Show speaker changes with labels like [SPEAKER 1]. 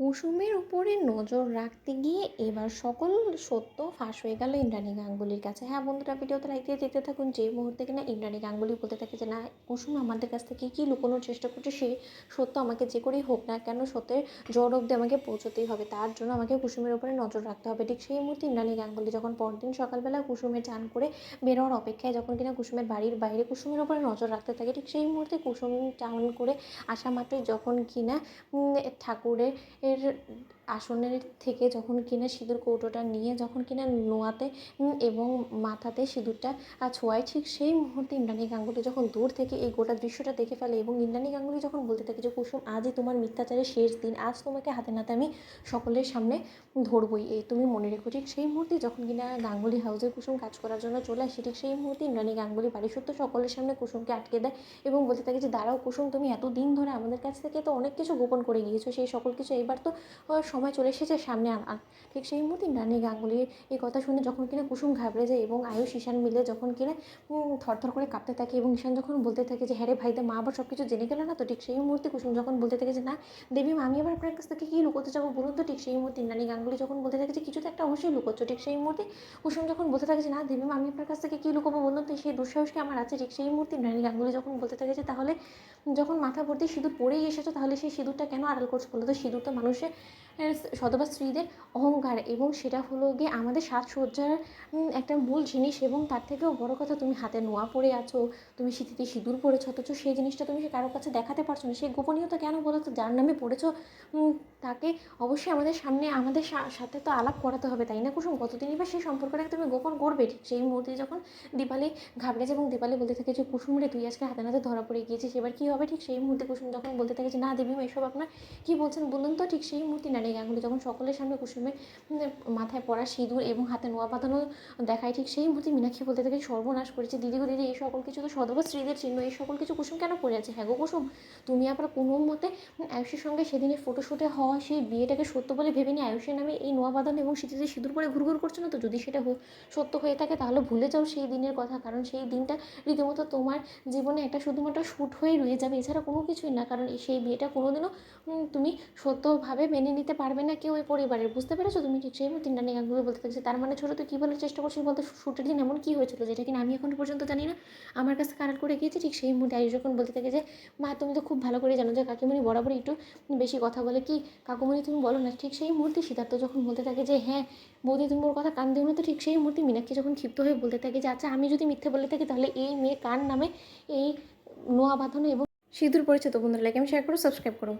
[SPEAKER 1] কুসুমের উপরে নজর রাখতে গিয়ে এবার সকল সত্য ফাঁস হয়ে গেল ইন্দ্রাণী গাঙ্গুলির কাছে। হ্যাঁ বন্ধুরা, ভিডিওতে লাইক দিয়ে দেখতে থাকুন। যে মুহূর্তে কিনা ইন্দ্রাণী গাঙ্গুলি বলতে থাকে যে, না, কুসুম আমাদের কাছ থেকে কী লুকোনোর চেষ্টা করছে সেই সত্য আমাকে যে করেই হোক না কেন সত্যের জ্বর অব্দি আমাকে পৌঁছতেই হবে। তার জন্য আমাকে কুসুমের উপরে নজর রাখতে হবে। ঠিক সেই মুহূর্তে ইন্দ্রাণী গাঙ্গুলি যখন পরদিন সকালবেলা কুসুমের চান করে বেরোয়ার অপেক্ষায় যখন কিনা কুসুমের বাড়ির বাইরে কুসুমের উপরে নজর রাখতে থাকে, ঠিক সেই মুহূর্তে কুসুম চান করে আসা মাত্রই যখন কিনা ঠাকুরের এর আসনের থেকে যখন কিনা সিঁদুর কৌটোটা নিয়ে যখন কিনা নোয়াতে এবং মাথাতে সিঁদুরটা ছোঁয়ায়, ঠিক সেই মুহূর্তে ইন্দ্রাণী গাঙ্গুলি যখন দূর থেকে এই গোটা দৃশ্যটা দেখে ফেলে এবং ইন্দ্রাণী গাঙ্গুলি যখন বলতে থাকে যে, কুসুম, আজই তোমার মিথ্যাচারের শেষ দিন, আজ তোমাকে হাতে নাতে আমি সকলের সামনে ধরবই। এই তুমি মনে রেখো, ঠিক সেই মুহূর্তে যখন কিনা গাঙ্গুলি হাউসে কুসুম কাজ করার জন্য চলে আসে, ঠিক সেই মুহূর্তে ইন্দ্রাণী গাঙ্গুলি বাড়ি সত্য সকলের সামনে কুসুমকে আটকে দেয় এবং বলতে থাকে যে, দাঁড়াও কুসুম, তুমি এত দিন ধরে আমাদের কাছ থেকে তো অনেক কিছু গোপন করে গিয়েছো, সেই সকল কিছু এবার তো সময় চলে এসেছে সামনে আনার ঠিক সেই মুহূর্তে ইন্দ্রাণী গাঙ্গুলির এই কথা শুনে যখন কিনা কুসুম ঘাবড়ে যায় এবং আয়ুষ, ঈশান মিলে যখন কিনা থরথর করে কাঁপতে থাকে এবং ঈশান যখন বলতে থাকে যে হ্যাঁ রে মা আবার সব কিছু জেনে গেল না? তো ঠিক সেই মুহূর্তে কুসুম যখন বলতে থাকে যে, না, দেবী আমি আবার আপনার কাছ থেকে কী লুকোতে যাব বলুন তো? ঠিক সেই মুহূর্তে ইন্দ্রাণী গাঙ্গুলি যখন বলতে থাকে যে কিছু তো একটা অবশ্যই লুকোচ্ছ। ঠিক সেই মুহূর্তে কুসুম যখন বলতে থাকে যে, না, দেবী আমি আপনার কাছ থেকে কী লুকোবো বলুন তো? সেই দুঃসাহস কি আমার আছে। ঠিক সেই মুহূর্তে ইন্দ্রাণী গাঙ্গুলি যখন বলতে থাকে যে, তাহলে যখন মাথা ভর্তি সিঁদুর পরেই এসেছ, তাহলে সেই সিঁদুরটা কেন আড়াল করছ? বলো তো সিঁদুর তো মানুষের সধবা স্ত্রীদের অহংকার এবং সেটা হলো গিয়ে আমাদের সাজসজ্জার একটা মূল জিনিস এবং তার থেকেও বড় কথা তুমি হাতে নোয়া পরে আছো, তুমি সিঁথিতে সিঁদুর পরেছো, অথচ সেই জিনিসটা তুমি সে কারোর কাছে দেখাতে পারছ না। সেই গোপনীয়তা কেন বলো তো? যার নামে পড়েছো তাকে অবশ্যই আমাদের সামনে, আমাদের সাথে তো আলাপ করাতে হবে, তাই না কুসুম? কতদিনই বা সেই সম্পর্কটাকে তুমি গোপন করবে? ঠিক সেই মুহূর্তে যখন দীপালি ঘাবড়ে যায় এবং দীপালি বলতে থাকে যে, কুসুম রে, তুই আজকে হাতে নাতে ধরা পড়ে গিয়েছিস। এবার কী হবে? ঠিক সেই মুহূর্তে কুসুম যখন বলতে থাকে যে, না দেবী এসব আপনার কী বলছেন? বলুন তো, ঠিক সেই মুহূর্তে নারী গাঙ্গুলি যখন সকলের সামনে কুসুমের মাথায় পড়া সিঁদুর এবং হাতে নোয়া বাঁধানো দেখায়, ঠিক সেই মুহূর্তে মীনাক্ষী বলতে থাকে, সর্বনাশ করেছে। দিদি গো, দিদি, এই সকল কিছু তো সদবা স্ত্রীদের চিহ্ন, এই সকল কিছু কুসুম কেন পড়ে আছে? হ্যাঁ গো কুসুম, তুমি আবার কোনো মতে আয়ুষের সঙ্গে সেদিনের ফটোশ্যুটে হওয়া সেই বিয়েটাকে সত্য বলে ভেবে নিয়ে আয়ুষের নামে এই নোয়া বাঁধানো এবং সিঁথিতে সিঁদুর পরে ঘুরঘুর করছ না তো? যদি সেটা সত্য হয়ে থাকে তাহলে ভুলে যাও সেই দিনের কথা, কারণ সেই দিনটা রীতিমতো তোমার জীবনে একটা শুধুমাত্র শ্যুট হয়ে রয়ে যাবে, এছাড়া কোনো কিছুই না। কারণ সেই বিয়েটা কোনোদিনও তুমি সত্যভাবে মেনে নিতে পারবে না কেউ ওই পরিবারের, বুঝতে পেরেছ? তুমি সেই মতো তিনটা গানগুলো বলতে থাকছে। তার মানে ছোটো, তুই কী বলার চেষ্টা করছিস বলতে? শ্যুটের দিন এমন কী হয়েছিল যেটা কিনা আমি এখন পর্যন্ত জানি না। আমার কাছে কারার করে গিয়েছে, ঠিক সেই মুহূর্তে আয়ুষ যখন বলতে থাকে যে, মা, তুমি তো খুব ভালো করে জানো যে কাকিমণি বরাবরই একটু বেশি কথা বলে। কি? কাকুমণি, তুমি বলো না। ঠিক সেই মুহূর্তে সিদ্ধার্থ যখন বলতে থাকে যে হ্যাঁ বৌদি, তুমি ওর কথা কান দিও না। তো ঠিক সেই মুহূর্তে মীনাক্ষী যখন ক্ষিপ্ত হয়ে বলতে থাকে যে আচ্ছা আমি যদি মিথ্যে বলে থাকি তাহলে এই মেয়ে কার নামে এই নোয়া বাঁধানো এবং সিঁদুর পড়েছে তো বন্ধুরা লাইক আমি শেয়ার করো সাবস্ক্রাইব করো।